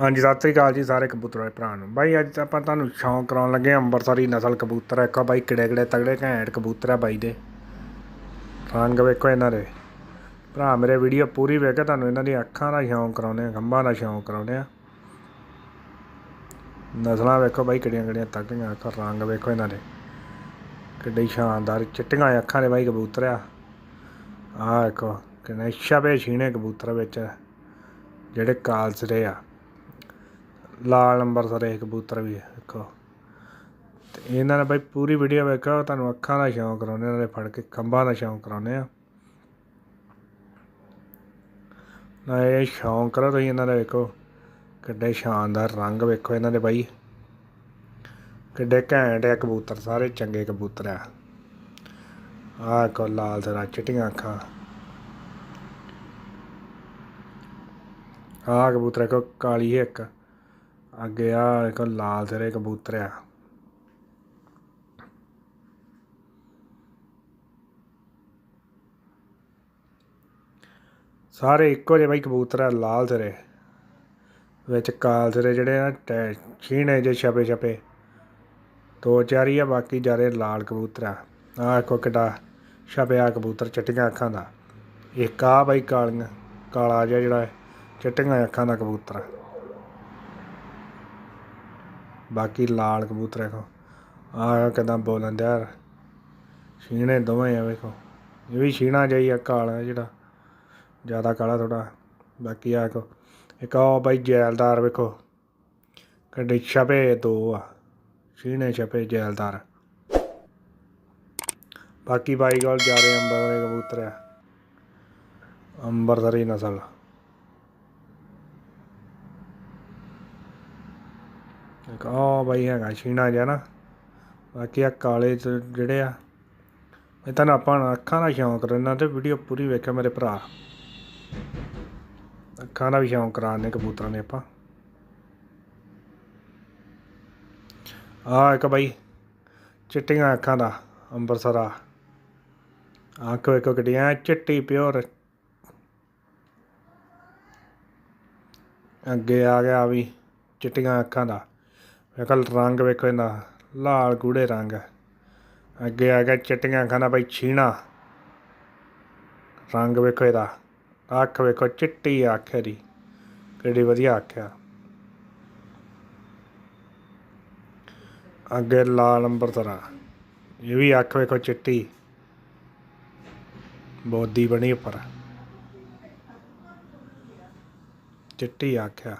ਹਾਂਜੀ, ਸਤਿ ਸ੍ਰੀ ਅਕਾਲ ਜੀ ਸਾਰੇ ਕਬੂਤਰਾਂ ਦੇ ਭਰਾ ਨੂੰ। ਬਾਈ, ਅੱਜ ਆਪਾਂ ਤੁਹਾਨੂੰ ਸ਼ੌਂਕ ਕਰਾਉਣ ਲੱਗੇ ਆਂ ਅੰਬਰਸਰੀ ਨਸਲ ਕਬੂਤਰ ਆ। ਇੱਕ ਆ ਬਾਈ ਕਿੜੇ ਕਿੜੇ ਤਗੜੇ ਘੈਂਟ ਕਬੂਤਰ ਆ ਬਾਈ ਦੇ। ਰੰਗ ਵੇਖੋ ਇਹਨਾਂ ਦੇ। ਭਰਾ, ਮੇਰੇ ਵੀਡੀਓ ਪੂਰੀ ਵੇਖ ਕੇ ਤੁਹਾਨੂੰ ਇਹਨਾਂ ਦੀ ਅੱਖਾਂ ਦਾ ਸ਼ੌਂਕ ਕਰਾਉਨੇ ਆ ਖੰਭਾਂ ਦਾ ਸ਼ੌਂਕ ਕਰਾਉਨੇ ਆ ਨਸਲਾਂ ਵੇਖੋ ਬਾਈ, ਕਿਹੜੀਆਂ ਕਿਹੜੀਆਂ ਤਗੜੀਆਂ ਅੱਖਾਂ ਰੰਗ ਵੇਖੋ ਇਹਨਾਂ ਦੇ। ਕਿੱਡੀ ਸ਼ਾਨਦਾਰ, ਚਿੱਟੀਆਂ ਅੱਖਾਂ ਦੇ ਬਾਈ ਕਬੂਤਰ ਆ। ਆਹ ਵੇਖੋ, ਕਿੰਨੇ ਛਪੇ ਛੀਣੇ ਕਬੂਤਰ ਵਿੱਚ, ਜਿਹੜੇ ਕਾਲਸਰੇ ਆ। ਲਾਲ ਨੰਬਰ ਸਾਰੇ ਕਬੂਤਰ ਵੀ ਹੈ, ਦੇਖੋ। ਤੇ ਇਹਨਾਂ ਨੇ ਬਾਈ ਪੂਰੀ ਵੀਡੀਓ ਵੇਖੋ ਤੁਹਾਨੂੰ ਅੱਖਾਂ ਦਾ ਸ਼ੌਂਕ ਕਰਾਉਣੇ ਇਹਨਾਂ ਦੇ ਫੜ ਕੇ ਖੰਭਾਂ ਦਾ ਸ਼ੌਂਕ ਕਰਾਉਣੇ ਆ। ਨਾ ਇਹ ਸ਼ੌਂਕ ਕਰੋ ਤੁਸੀਂ ਇਹਨਾਂ ਦਾ, ਵੇਖੋ ਕਿੱਡੇ ਸ਼ਾਨਦਾਰ ਰੰਗ ਵੇਖੋ ਇਹਨਾਂ ਦੇ ਬਾਈ। ਕਿੱਡੇ ਘੈਂਟ ਆ ਕਬੂਤਰ, ਸਾਰੇ ਚੰਗੇ ਕਬੂਤਰ ਆ। ਆਹ ਕੋ ਲਾਲ ਸਰਾ, ਚਿੱਟੀਆਂ ਅੱਖਾਂ। ਆਹ ਕਬੂਤਰ ਕੋ ਕਾਲੀ ਹੈ ਇੱਕ। ਅੱਗੇ ਆ, ਇੱਕ ਲਾਲ ਸਿਰੇ ਕਬੂਤਰ ਆ। ਸਾਰੇ ਇੱਕੋ ਜਿਹੇ ਬਾਈ ਕਬੂਤਰ ਆ, ਲਾਲ ਸਿਰੇ। ਵਿੱਚ ਕਾਲ ਸਿਰੇ ਜਿਹੜੇ ਆ, ਟੈ- ਛੀਣੇ ਜੇ ਛਪੇ ਛਪੇ। ਦੋ ਚਾਰ ਹੀ ਆ, ਬਾਕੀ ਜਾਰੇ ਲਾਲ ਕਬੂਤਰ ਆ। ਆਹ ਦੇਖੋ ਕਿੱਡਾ ਛਪਿਆ ਕਬੂਤਰ ਚਿੱਟੀਆਂ ਅੱਖਾਂ ਦਾ। ਇੱਕ ਆ ਬਾਈ ਕਾਲੀਆਂ, ਕਾਲਾ ਜਿਹਾ ਜਿਹੜਾ, ਚਿੱਟੀਆਂ ਅੱਖਾਂ ਦਾ ਕਬੂਤਰ ਆ। ਬਾਕੀ ਲਾਲ ਕਬੂਤਰ ਦੇਖੋ ਆਹ ਕਿਦਾਂ ਬੋਲਣ ਦਿਆ ਛੀਣੇ ਦੋਵੇਂ ਆ ਵੇਖੋ। ਇਹ ਵੀ ਛੀਣਾ ਜਾਈ ਆ ਕਾਲਾ ਜਿਹੜਾ। ਜ਼ਿਆਦਾ ਕਾਲਾ ਥੋੜਾ ਬਾਕੀ ਆ ਕੋ ਇੱਕ ਆ ਬਾਈ ਜੈਲਦਾਰ ਵੇਖੋ। ਕਿੱਡੇ ਛਪੇ ਦੋ ਆ। ਛੀਣੇ ਛਪੇ ਜੈਲਦਾਰ। ਬਾਕੀ ਬਾਈ ਕੋਲ ਜਿਆਦੇ ਅੰਬਰ ਦੇ ਕਬੂਤਰ ਆ। ਅੰਬਰਸਰੀ ਨਸਲ। ਇੱਕ ਆ ਬਾਈ ਹੈਗਾ ਛੀਣਾ ਜਿਹਾ ਨਾ। ਬਾਕੀ ਆ ਕਾਲੇ ਜਿਹੜੇ ਆ, ਇਹ ਤਾਂ ਆਪਾਂ ਅੱਖਾਂ ਦਾ ਸ਼ੌਂਕ ਰਹਿਣਾ ਤੇ ਵੀਡੀਓ ਪੂਰੀ ਵੇਖਿਆ ਮੇਰੇ ਭਰਾ। ਅੱਖਾਂ ਦਾ ਵੀ ਸ਼ੌਂਕ ਕਰਾਣੇ ਕਬੂਤਰਾਂ ਨੇ ਆਪਾਂ। ਆ ਇੱਕ ਬਾਈ, ਚਿੱਟੀਆਂ ਅੱਖਾਂ ਦਾ ਅੰਬਰਸਰਾ ਅੱਖ ਵੇਖੋ ਕਿੱਡੀਆਂ ਚਿੱਟੀ ਪਿਓਰ। ਅੱਗੇ ਆ ਗਿਆ ਵੀ ਚਿੱਟੀਆਂ ਅੱਖਾਂ ਦਾ। ਵੇਖੋ ਰੰਗ ਵੇਖੋ ਇਹਦਾ ਲਾਲ ਗੂੜੇ ਰੰਗ। ਅੱਗੇ ਆ ਗਿਆ ਚਿੱਟੀਆਂ ਅੱਖਾਂ ਭਾਈ ਛੀਣਾ। ਰੰਗ ਵੇਖੋ ਇਹਦਾ, ਅੱਖ ਵੇਖੋ ਚਿੱਟੀ ਅੱਖ ਇਹਦੀ ਕਿਹੜੀ ਵਧੀਆ ਅੱਖ ਆ। ਅੱਗੇ ਲਾਲ ਨੰਬਰ ਤਰ੍ਹਾਂ ਇਹ ਵੀ ਅੱਖ ਵੇਖੋ ਚਿੱਟੀ। ਬੋਦੀ ਬਣੀ ਉੱਪਰ। ਚਿੱਟੀ ਅੱਖ ਆ।